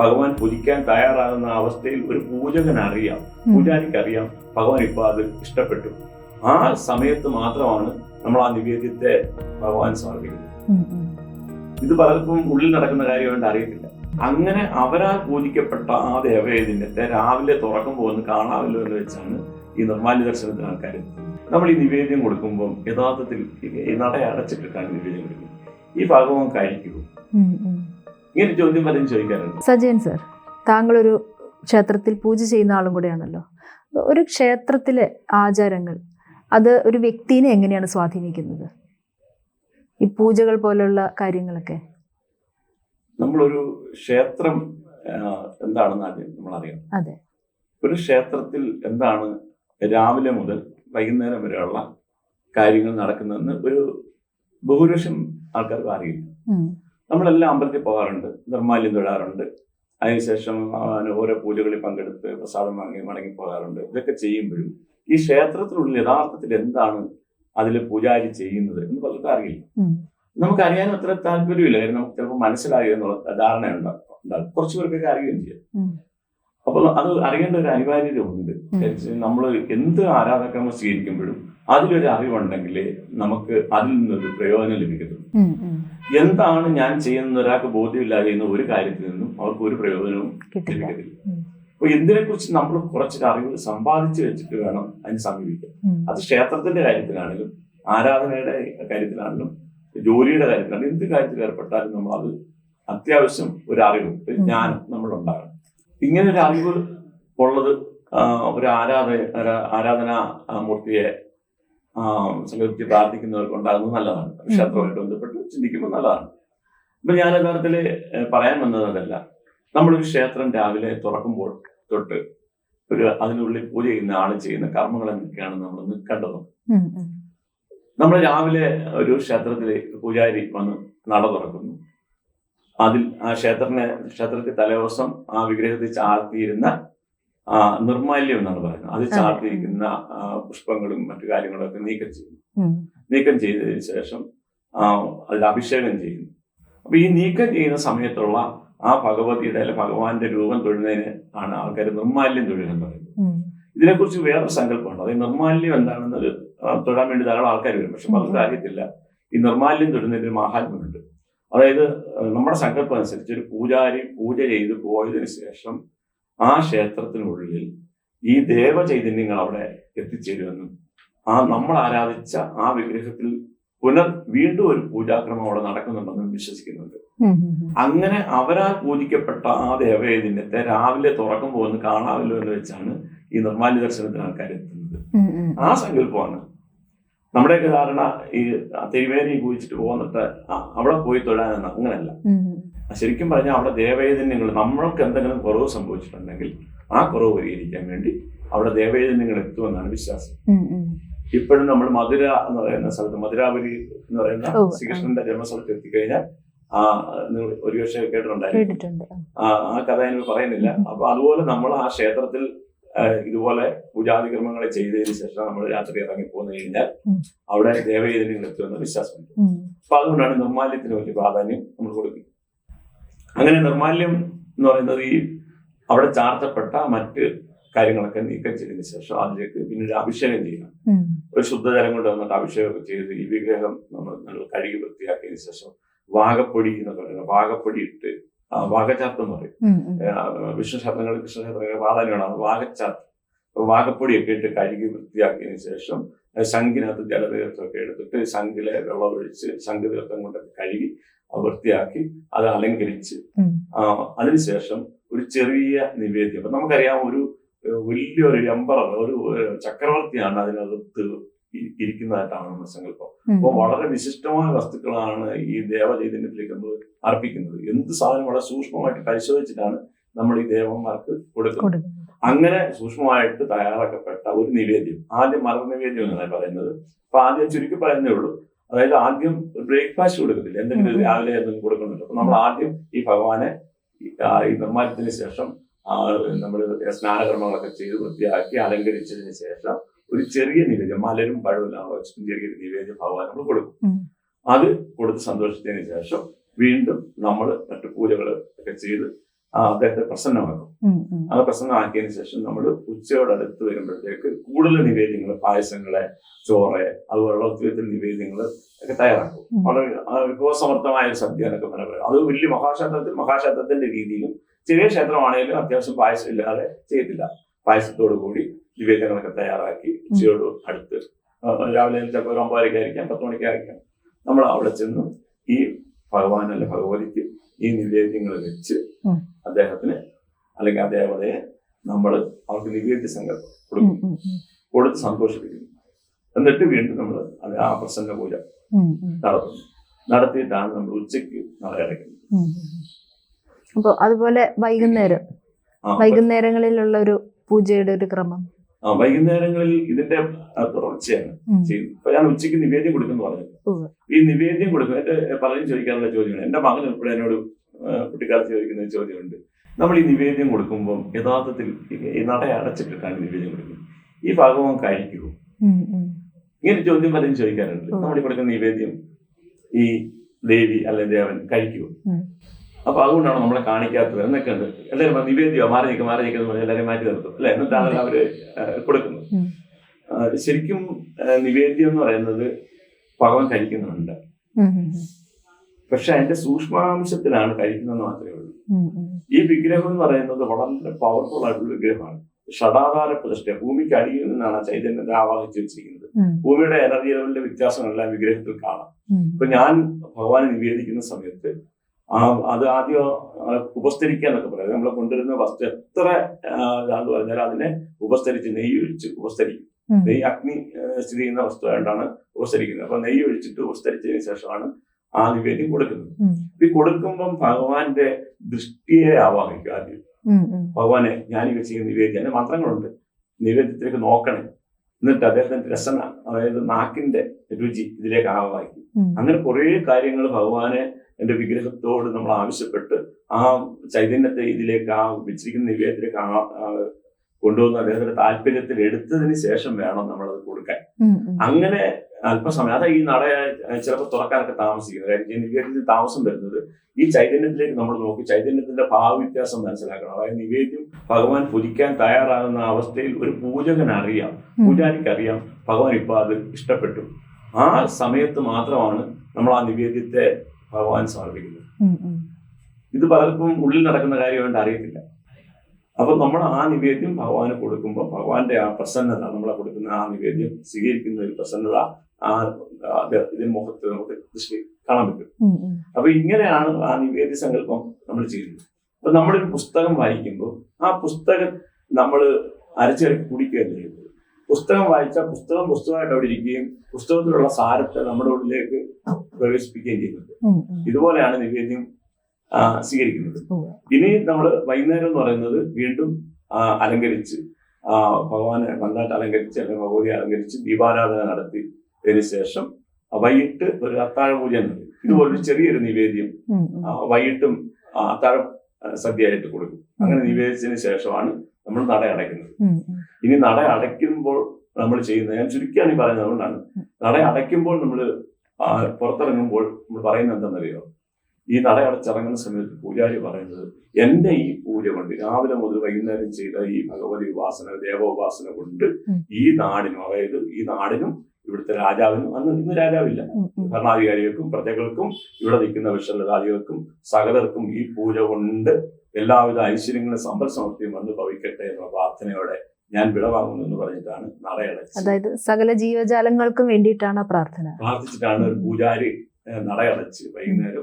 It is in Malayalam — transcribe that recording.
ഭഗവാൻ പൂജിക്കാൻ തയ്യാറാകുന്ന അവസ്ഥയിൽ ഒരു പൂജകൻ അറിയാം പൂജാരിക്ക് അറിയാം ഭഗവാൻ ഇപ്പൊ അത് ഇഷ്ടപ്പെട്ടു. ആ സമയത്ത് മാത്രമാണ് നമ്മൾ ആ നിവേദ്യത്തെ ഭഗവാൻ സമർപ്പിക്കുന്നത്. ഇത് പലർക്കും ഉള്ളിൽ നടക്കുന്ന കാര്യമായിട്ട് അറിയത്തില്ല. അങ്ങനെ അവരാൽ പൂജിക്കപ്പെട്ട ആ ദേവയജ്ഞത്തെ രാവിലെ തുറക്കുമ്പോൾ ഒന്ന് കാണാമല്ലോ എന്ന് വെച്ചാണ് ഈ നിർമ്മാല്യ ദർശനത്തിന് ആൾക്കാർ നമ്മൾ ഈ നിവേദ്യം കൊടുക്കുമ്പോൾ യഥാർത്ഥത്തിൽ നട അടച്ചിട്ടിട്ടാണ് നിവേദ്യം കൊടുക്കുന്നത്. ഈ ഭാഗവും ഉം. ഇങ്ങനെ ചോദ്യം പലരും ചോദിക്കാറുണ്ട്. സജയൻ സർ താങ്കളൊരു ക്ഷേത്രത്തിൽ പൂജ ചെയ്യുന്ന ആളും കൂടെയാണല്ലോ. ഒരു ക്ഷേത്രത്തിലെ ആചാരങ്ങൾ അത് ഒരു വ്യക്തിനെ എങ്ങനെയാണ് സ്വാധീനിക്കുന്നത്? ഈ പൂജകൾ പോലുള്ള കാര്യങ്ങളൊക്കെ. നമ്മളൊരു ക്ഷേത്രം എന്താണെന്ന് ആദ്യം നമ്മൾ അറിയണം അതെ. ഒരു ക്ഷേത്രത്തിൽ എന്താണ് രാവിലെ മുതൽ വൈകുന്നേരം വരെയുള്ള കാര്യങ്ങൾ നടക്കുന്നതെന്ന് ഒരു ബഹുഭൂരിപക്ഷം ആൾക്കാർക്ക് അറിയില്ല. നമ്മളെല്ലാം അമ്പലത്തിൽ പോകാറുണ്ട് നിർമ്മാല്യം തൊഴാറുണ്ട്. അതിനുശേഷം ഓരോ പൂജകളിൽ പങ്കെടുത്ത് പ്രസാദം വാങ്ങി മടങ്ങി പോകാറുണ്ട്. ഇതൊക്കെ ചെയ്യുമ്പോഴും ഈ ക്ഷേത്രത്തിനുള്ളിൽ യഥാർത്ഥത്തിൽ എന്താണ് അതിൽ പൂജാരി ചെയ്യുന്നത് എന്ന് പലർക്കും അറിയില്ല. നമുക്കറിയാനും നമുക്ക് അത്ര താല്പര്യമില്ല. കാര്യം നമുക്ക് ചിലപ്പോൾ മനസ്സിലായോ എന്നുള്ള ധാരണ ഉണ്ടാകും. കുറച്ച് പേർക്കൊക്കെ അറിയുകയും ചെയ്യാം. അപ്പോൾ അത് അറിയേണ്ട ഒരു അനിവാര്യത ഉണ്ട്. നമ്മൾ എന്ത് ആരാധക്രമം സ്വീകരിക്കുമ്പോഴും അതിലൊരു അറിവുണ്ടെങ്കിൽ നമുക്ക് അതിൽ നിന്നൊരു പ്രയോജനം ലഭിക്കത്തുള്ളൂ. ഉം. എന്താണ് ഞാൻ ചെയ്യുന്ന ഒരാൾക്ക് ബോധ്യമില്ലാതെ ചെയ്യുന്ന ഒരു കാര്യത്തിൽ നിന്നും അവർക്ക് ഒരു പ്രയോജനവും കിട്ടില്ല. ലഭിക്കത്തില്ല. അപ്പൊ ഇതിനെ കുറിച്ച് നമ്മൾ കുറച്ച് അറിവ് സമ്പാദിച്ചു വെച്ചിട്ട് വേണം അതിന് സമീപിക്കാൻ. അത് ക്ഷേത്രത്തിന്റെ കാര്യത്തിലാണെങ്കിലും ആരാധനയുടെ കാര്യത്തിലാണെങ്കിലും ജോലിയുടെ കാര്യത്തിലാണെങ്കിലും എന്ത് കാര്യത്തിൽ ഏർപ്പെട്ടാലും നമ്മൾ അത് അത്യാവശ്യം ഒരു അറിവ് ഒരു ജ്ഞാനം നമ്മൾ ഉണ്ടാകണം. ഇങ്ങനെ ഒരു അറിവ് ഉള്ളത് ഒരു ആരാധന ആരാധനാ മൂർത്തിയെ ആ, സങ്കല്പിച്ച് പ്രാർത്ഥിക്കുന്നവർക്ക് ഉണ്ടാകുന്നത് നല്ലതാണ്. ക്ഷേത്രമായിട്ട് ബന്ധപ്പെട്ട് ചിന്തിക്കുമ്പോൾ നല്ലതാണ്. അപ്പൊ ഞാൻ യഥാർത്ഥത്തിൽ പറയാൻ വന്നത് അതല്ല. നമ്മളൊരു ക്ഷേത്രം രാവിലെ തുറക്കുമ്പോൾ തൊട്ട് ഒരു അതിനുള്ളിൽ പൂജ ചെയ്യുന്ന ആൾ ചെയ്യുന്ന കർമ്മങ്ങൾ എന്തൊക്കെയാണ് നമ്മൾ നിൽക്കേണ്ടത്. നമ്മൾ രാവിലെ ഒരു ക്ഷേത്രത്തിൽ പൂജാരി വന്ന് നട തുറക്കുന്നു. അതിൽ ആ ക്ഷേത്രനെ ക്ഷേത്രത്തിൽ തലേദിവസം ആ വിഗ്രഹത്തിൽ ചാർത്തിയിരുന്ന നിർമാല്യം എന്നാണ് പറയുന്നത്. അത് അതെ. ചാർത്തിയിരിക്കുന്ന പുഷ്പങ്ങളും മറ്റു കാര്യങ്ങളും ഒക്കെ നീക്കം ചെയ്യുന്നു. നീക്കം ചെയ്തതിന് ശേഷം അതിൽ അഭിഷേകം ചെയ്യുന്നു. അപ്പൊ ഈ നീക്കം ചെയ്യുന്ന സമയത്തുള്ള ആ ഭഗവതിയുടെ അല്ലെ ഭഗവാന്റെ രൂപം തൊഴുന്നതിന് ആണ് ആൾക്കാർ നിർമാല്യം തൊഴിലെന്ന് പറയുന്നത്. ഇതിനെക്കുറിച്ച് വേറൊരു സങ്കല്പമുണ്ട്. അതായത് നിർമാല്യം എന്താണെന്നത് തൊഴാൻ വേണ്ടി ധാരാളം ആൾക്കാർ വരും. പക്ഷെ പലർക്കും അറിയത്തില്ല. ഈ നിർമാല്യം തൊഴുന്നതിന് ഒരു മഹാത്മ്യമുണ്ട്. അതായത് നമ്മുടെ സങ്കല്പം അനുസരിച്ച് ഒരു പൂജാരി പൂജ ചെയ്ത് പോയതിനു ശേഷം ആ ക്ഷേത്രത്തിനുള്ളിൽ ഈ ദേവചൈതന്യങ്ങൾ അവിടെ എത്തിച്ചേരുമെന്നും ആ നമ്മൾ ആരാധിച്ച ആ വിഗ്രഹത്തിൽ പുനർ വീണ്ടും ഒരു പൂജാക്രമം അവിടെ നടക്കുന്നുണ്ടെന്നും വിശ്വസിക്കുന്നുണ്ട്. അങ്ങനെ അവരാൽ പൂജിക്കപ്പെട്ട ആ ദേവചൈതന്യത്തെ രാവിലെ തുറക്കുമ്പോൾ ഒന്ന് കാണാമല്ലോ എന്ന് വെച്ചാണ് ഈ നിർമ്മാല്യ ദർശനത്തിന് ആൾക്കാർ എത്തുന്നത്. ആ സങ്കല്പമാണ് നമ്മുടെയൊക്കെ ധാരണ ഈ തിരുവേരി പൂജിച്ചിട്ട് പോകുന്നിട്ട് അവിടെ പോയി തൊഴാനെന്ന് ഉം. ശരിക്കും പറഞ്ഞാൽ അവിടെ ദേവേദന്യങ്ങൾ നമ്മൾക്ക് എന്തെങ്കിലും കുറവ് സംഭവിച്ചിട്ടുണ്ടെങ്കിൽ ആ കുറവ് പരിഹരിക്കാൻ വേണ്ടി അവിടെ ദേവേദന്യങ്ങൾ എത്തുമെന്നാണ് വിശ്വാസം. ഇപ്പോഴും നമ്മൾ മധുര എന്ന് പറയുന്ന സ്ഥലത്ത് മധുരാപുരി എന്ന് പറയുന്ന ശ്രീകൃഷ്ണന്റെ ജന്മസ്ഥലത്ത് എത്തിക്കഴിഞ്ഞാൽ ആ ഒരു പക്ഷേ കേട്ടിട്ടുണ്ടായിരുന്നു ആ ആ കഥ എനിക്ക് പറയുന്നില്ല. അപ്പൊ അതുപോലെ നമ്മൾ ആ ക്ഷേത്രത്തിൽ ഇതുപോലെ പൂജാതിക്രമങ്ങൾ ചെയ്തതിന് ശേഷം നമ്മൾ രാത്രി ഇറങ്ങി പോന്നു കഴിഞ്ഞാൽ. അവിടെ ദേവചൈതന്യങ്ങൾ എത്തുമെന്ന് വിശ്വാസമുണ്ട്. അപ്പൊ അതുകൊണ്ടാണ് നിർമാല്യത്തിന് വലിയ പ്രാധാന്യം നമ്മൾ കൊടുക്കുന്നത്. അങ്ങനെ നിർമാല്യം എന്ന് പറയുന്നത് ഈ അവിടെ ചാർത്തപ്പെട്ട മറ്റ് കാര്യങ്ങളൊക്കെ നീക്കം ചെയ്തതിന് ശേഷം അതിലേക്ക് പിന്നീട് അഭിഷേകം ചെയ്യണം. ഒരു ശുദ്ധജലം കൊണ്ട് വന്നിട്ട് അഭിഷേകം ചെയ്ത് ഈ വിഗ്രഹം നമ്മൾ നല്ല കഴുകി വൃത്തിയാക്കിയതിനു ശേഷം വാഗപ്പൊടി എന്ന് പറയുന്നത് വാഗപ്പൊടി ഇട്ട് ആ, വാഗചാർത്ത് എന്ന് പറയും. വിഷ്ണു ക്ഷേത്രങ്ങളിൽ കൃഷ്ണ പ്രാധാന്യമാണ്. വാഗച്ചാർത്ത് വാഗപ്പൊടിയൊക്കെ ഇട്ട് കഴുകി വൃത്തിയാക്കിയതിനു ശേഷം ശംഖിനകത്ത് ജലതീർത്ഥമൊക്കെ എടുത്തിട്ട് ശംഖിലെ വെള്ളമൊഴിച്ച് ശംഖ് തീർത്ഥം കൊണ്ടൊക്കെ കഴുകി വൃത്തിയാക്കി അത് അലങ്കരിച്ച് അതിനുശേഷം ഒരു ചെറിയ നിവേദ്യം. അപ്പൊ നമുക്കറിയാം ഒരു വലിയൊരു എംബറർ ഒരു ചക്രവർത്തിയാണ് അതിനകത്ത് ഇരിക്കുന്നതായിട്ടാണ് നമ്മുടെ സങ്കല്പം. അപ്പൊ അപ്പോൾ വളരെ വിശിഷ്ടമായ വസ്തുക്കളാണ് ഈ ദേവചൈതന്യത്തിലേക്ക് നമ്മൾ അർപ്പിക്കുന്നത്. എന്ത് സാധനം വളരെ സൂക്ഷ്മമായിട്ട് പരിശോധിച്ചിട്ടാണ് നമ്മൾ ഈ ദേവന്മാർക്ക് കൊടുക്കുന്നത്. അങ്ങനെ സൂക്ഷ്മമായിട്ട് തയ്യാറാക്കപ്പെട്ട ഒരു നിവേദ്യം ആദ്യം മരണ നിവേദ്യം എന്നാണ് പറയുന്നത്. അപ്പൊ ആദ്യം ചുരുക്കി പറയുന്നേ ഉള്ളൂ അതായത് ആദ്യം ബ്രേക്ക്ഫാസ്റ്റ് കൊടുക്കത്തില്ല. എന്തെങ്കിലും രാവിലെ എന്തെങ്കിലും കൊടുക്കുന്നുണ്ട്. അപ്പൊ നമ്മൾ ആദ്യം ഈ ഭഗവാനെ ഈ- നിർമ്മാണത്തിന് ശേഷം നമ്മൾ സ്നാനകർമ്മങ്ങളൊക്കെ ചെയ്ത് വൃത്തിയാക്കി അലങ്കരിച്ചതിന് ശേഷം ഒരു ചെറിയ നിവേദ്യം മലരും പഴവും വെച്ചിട്ട് ചെറിയൊരു നിവേദ്യം ഭഗവാൻ നമ്മൾ കൊടുക്കും. അത് കൊടുത്ത് സന്തോഷിച്ചതിന് ശേഷം വീണ്ടും നമ്മൾ മറ്റു പൂജകൾ ഒക്കെ ചെയ്ത് അദ്ദേഹത്തെ പ്രസന്നമാക്കും ആ പ്രസന്നമാക്കിയതിനു ശേഷം നമ്മൾ ഉച്ചയോട് അടുത്ത് വരുമ്പോഴത്തേക്ക് കൂടുതൽ നിവേദ്യങ്ങൾ പായസങ്ങളെ ചോറ് അതുപോലുള്ള ഒത്തിരി നിവേദ്യങ്ങൾ ഒക്കെ തയ്യാറാക്കും. വളരെ വിഭവസമർത്ഥമായ ഒരു സദ്യ എന്നൊക്കെ പറയാം അത് വലിയ മഹാക്ഷേത്രത്തിൽ മഹാക്ഷേത്രത്തിന്റെ രീതിയിലും ചെറിയ ക്ഷേത്രമാണെങ്കിലും അത്യാവശ്യം പായസം ഇല്ലാതെ ചെയ്യത്തില്ല. പായസത്തോടു കൂടി നിവേദ്യങ്ങളൊക്കെ തയ്യാറാക്കി ഉച്ചയോട് അടുത്ത്. രാവിലെ ചിലപ്പോൾ ഒരു ഒമ്പതരയ്ക്കായിരിക്കാം പത്ത് മണിക്കായിരിക്കാം നമ്മൾ അവിടെ ചെന്ന് ഈ ഭഗവാൻ അല്ലെ ഭഗവതിക്ക് ഈ നിവേദ്യങ്ങൾ വെച്ച്. അദ്ദേഹത്തിന് അല്ലെങ്കിൽ ആ ദേവതയെ നമ്മൾ അവർക്ക് നിവേദ്യ സങ്കല്പം കൊടുക്കും. കൊടുത്ത് സന്തോഷിപ്പിക്കുന്നു എന്നിട്ട് വീണ്ടും നമ്മൾ അത് ആ പ്രസന്ന പൂജ. നടത്തുന്നു നടത്തിയിട്ടാണ് നമ്മൾ ഉച്ചയ്ക്ക് നട അടയ്ക്കുന്നത് ഉം, ഉം. അപ്പൊ അതുപോലെ വൈകുന്നേരം വൈകുന്നേരങ്ങളിലുള്ള ഒരു പൂജയുടെ ഒരു ക്രമം ആ വൈകുന്നേരങ്ങളിൽ ഇതിന്റെ തുടർച്ചയാണ്. ചെയ്യുന്നത് ഇപ്പൊ ഞാൻ ഉച്ചയ്ക്ക് നിവേദ്യം കൊടുക്കുന്നു പറഞ്ഞു ഈ നിവേദ്യം കൊടുക്കും എന്റെ പലരും ചോദിക്കാറുള്ള ചോദ്യമാണ് എന്റെ മകൻ ഉൾപ്പെടെ എന്നോട് കുട്ടിക്കാലത്ത് ചോദിക്കുന്ന ഒരു ചോദ്യമുണ്ട്. നമ്മൾ ഈ നിവേദ്യം കൊടുക്കുമ്പോൾ യഥാർത്ഥത്തിൽ നട അടച്ചിട്ടിട്ടാണ് നിവേദ്യം കൊടുക്കുന്നത്. ഈ ഭാഗവും കഴിക്കുമോ. ഇങ്ങനെ ചോദ്യം പലരും ചോദിക്കാറുണ്ട്. നമ്മൾ ഈ കൊടുക്കുന്ന നിവേദ്യം ഈ ദേവി അല്ലെങ്കിൽ ദേവൻ കഴിക്കുമോ. അപ്പൊ അതുകൊണ്ടാണ് നമ്മളെ കാണിക്കാത്തത്. എന്നൊക്കെ ഉണ്ട്. എല്ലാവരും നിവേദ്യമോ? മാറി നിൽക്കും മാറി നിൽക്കുന്ന എല്ലാവരും മാറ്റി നിർത്തും. അല്ലെ? എന്നിട്ടാണ് അവർ കൊടുക്കുന്നത്. ശരിക്കും നിവേദ്യം എന്ന് പറയുന്നത് ഭഗവാൻ കഴിക്കുന്നുണ്ട്. പക്ഷെ അതിന്റെ സൂക്ഷ്മാംശത്തിലാണ് കഴിക്കുന്നത് മാത്രമേ ഉള്ളൂ. ഈ വിഗ്രഹം എന്ന് പറയുന്നത് വളരെ പവർഫുൾ ആയിട്ടുള്ള വിഗ്രഹമാണ്. ഷടാധാര പ്രതിഷ്ഠ ഭൂമിക്ക് അടിയിൽ നിന്നാണ് ചൈതന്യത്തെ ആവാഹിച്ചു വെച്ചിരിക്കുന്നത്. ഭൂമിയുടെ എനർജി ലെവലിന്റെ വ്യത്യാസങ്ങളെല്ലാം വിഗ്രഹത്തിൽ കാണാം. ഇപ്പൊ ഞാൻ ഭഗവാനെ നിവേദിക്കുന്ന സമയത്ത് ആ അത് ആദ്യം ഉപസ്തരിക്കുക എന്നൊക്കെ പറയാം. നമ്മളെ കൊണ്ടുവരുന്ന വസ്തു എത്ര ഇതാന്ന് പറഞ്ഞാൽ അതിനെ ഉപസ്തരിച്ച് നെയ്യ് ഒഴിച്ച് ഉപസ്തരിക്കും. നെയ്യ് അഗ്നി സ്ഥിതി ചെയ്യുന്ന വസ്തു ആയിട്ടാണ് ഉപസ്തരിക്കുന്നത് അപ്പൊ നെയ്യ് ഒഴിച്ചിട്ട് ഉപസ്തരിച്ചതിന് ശേഷമാണ് ആ നിവേദ്യം കൊടുക്കുന്നത് ഇത് കൊടുക്കുമ്പം ഭഗവാന്റെ ദൃഷ്ടിയെ ആവാഹിക്കും ആദ്യം. ഭഗവാനെ ഞാൻ ചെയ്യുന്ന നിവേദ്യം. മന്ത്രങ്ങളുണ്ട്. നിവേദ്യത്തിലേക്ക് നോക്കണേ. എന്നിട്ട് അദ്ദേഹത്തിന്റെ രസന അതായത് നാക്കിന്റെ രുചി ഇതിലേക്ക് ആവാഹിക്കും. അങ്ങനെ കുറേ കാര്യങ്ങൾ ഭഗവാനെ എന്റെ വിഗ്രഹത്തോട് നമ്മൾ ആവശ്യപ്പെട്ട് ആ ചൈതന്യത്തെ ഇതിലേക്ക് ആ വെച്ചിരിക്കുന്ന നിവേദ്യത്തിലേക്ക് ആ കൊണ്ടുവന്ന് അദ്ദേഹത്തിന്റെ താല്പര്യത്തിൽ എടുത്തതിന് ശേഷം വേണം നമ്മളത് കൊടുക്കാൻ. അങ്ങനെ അല്പസമയം അതാ ഈ നട ചിലപ്പോൾ തുറക്കാനൊക്കെ താമസിക്കുന്നത്. കാര്യം നിവേദ്യത്തിൽ താമസം വരുന്നത് ഈ ചൈതന്യത്തിലേക്ക് നമ്മൾ നോക്കി ചൈതന്യത്തിന്റെ ഭാവവ്യത്യാസം മനസ്സിലാക്കണം. അതായത് നിവേദ്യം ഭഗവാൻ പൊതിക്കാൻ തയ്യാറാകുന്ന അവസ്ഥയിൽ ഒരു പൂജകൻ അറിയാം. പൂജാരിക്ക് അറിയാം ഭഗവാൻ ഇപ്പൊ അത് ഇഷ്ടപ്പെട്ടു. ആ സമയത്ത് മാത്രമാണ് നമ്മൾ ആ നിവേദ്യത്തെ ഭഗവാൻ സമർപ്പിക്കുന്നത്. ഇത് പലർക്കും ഉള്ളിൽ നടക്കുന്ന കാര്യമായിട്ട് അറിയത്തില്ല. അപ്പൊ നമ്മൾ ആ നിവേദ്യം ഭഗവാന് കൊടുക്കുമ്പോൾ ഭഗവാന്റെ ആ പ്രസന്നത നമ്മളെ കൊടുക്കുന്ന ആ നിവേദ്യം സ്വീകരിക്കുന്ന ഒരു പ്രസന്നത ആ ഇതിന് മുഖത്ത് നമുക്ക് ദൃഷ്ടി കാണാൻ പറ്റും. അപ്പൊ ഇങ്ങനെയാണ് ആ നിവേദ്യ സങ്കല്പം നമ്മൾ ചെയ്യുന്നത് അപ്പൊ നമ്മളൊരു പുസ്തകം വായിക്കുമ്പോൾ ആ പുസ്തകം നമ്മൾ അരച്ചിറക്കി കുടിക്കുകയല്ല ചെയ്യുന്നത് പുസ്തകം വായിച്ചാൽ പുസ്തകം പുസ്തകമായിട്ട് അവിടെ ഇരിക്കുകയും പുസ്തകത്തിലുള്ള സാരത്തെ നമ്മുടെ ഉള്ളിലേക്ക് പ്രവേശിപ്പിക്കുകയും ചെയ്യുന്നുണ്ട്. ഇതുപോലെയാണ് നിവേദ്യം സ്വീകരിക്കുന്നത്. ഇനി നമ്മൾ വൈകുന്നേരം എന്ന് പറയുന്നത് വീണ്ടും അലങ്കരിച്ച് ആ, ഭഗവാനെ നന്നായിട്ട് അലങ്കരിച്ച് അല്ലെങ്കിൽ ഭഗവതിയെ അലങ്കരിച്ച് ദീപാരാധന നടത്തി അതിന് ശേഷം വൈകിട്ട് ഒരു അത്താഴ പൂജ ഇതുപോലൊരു ചെറിയൊരു നിവേദ്യം. വൈകിട്ടും അത്താഴ സദ്യയായിട്ട് കൊടുക്കും. അങ്ങനെ നിവേദിച്ചതിന് ശേഷമാണ് നമ്മൾ നട അടയ്ക്കുന്നത്. ഇനി നട അടയ്ക്കുമ്പോൾ നമ്മൾ ചെയ്യുന്നത് ഞാൻ ചുരുക്കിയാണ് ഈ പറയുന്നത് അതുകൊണ്ടാണ്. നട അടയ്ക്കുമ്പോൾ നമ്മൾ പുറത്തിറങ്ങുമ്പോൾ നമ്മൾ പറയുന്നത് എന്താണെന്നറിയോ? ഈ നട അടച്ചിറങ്ങുന്ന സമയത്ത് പൂജാരി പറയുന്നത് എന്റെ ഈ പൂജ കൊണ്ട് രാവിലെ മുതൽ വൈകുന്നേരം ചെയ്ത ഈ ഭഗവതി ഉപാസന ദേവോപാസന കൊണ്ട് ഈ നാടിനും അതായത് ഈ നാടിനും ഇവിടുത്തെ രാജാവിനും അന്ന് ഇന്ന് രാജാവില്ല. ഭരണാധികാരികൾക്കും പ്രജകൾക്കും ഇവിടെ നിൽക്കുന്ന വിഷലതാദികൾക്കും സകലർക്കും ഈ പൂജ കൊണ്ട് എല്ലാവിധ ഐശ്വര്യങ്ങളും സമ്പൽ സമൃദ്ധിയും വന്ന് ഭവിക്കട്ടെ എന്ന പ്രാർത്ഥനയോടെ ഞാൻ വിടവാങ്ങുന്നു എന്ന് പറഞ്ഞിട്ടാണ് നടയടച്ചത് അതായത് സകല ജീവജാലങ്ങൾക്കും വേണ്ടിയിട്ടാണ് പ്രാർത്ഥന. പ്രാർത്ഥിച്ചിട്ടാണ് ഒരു പൂജാരി നടയടച്ച് വൈകുന്നേരം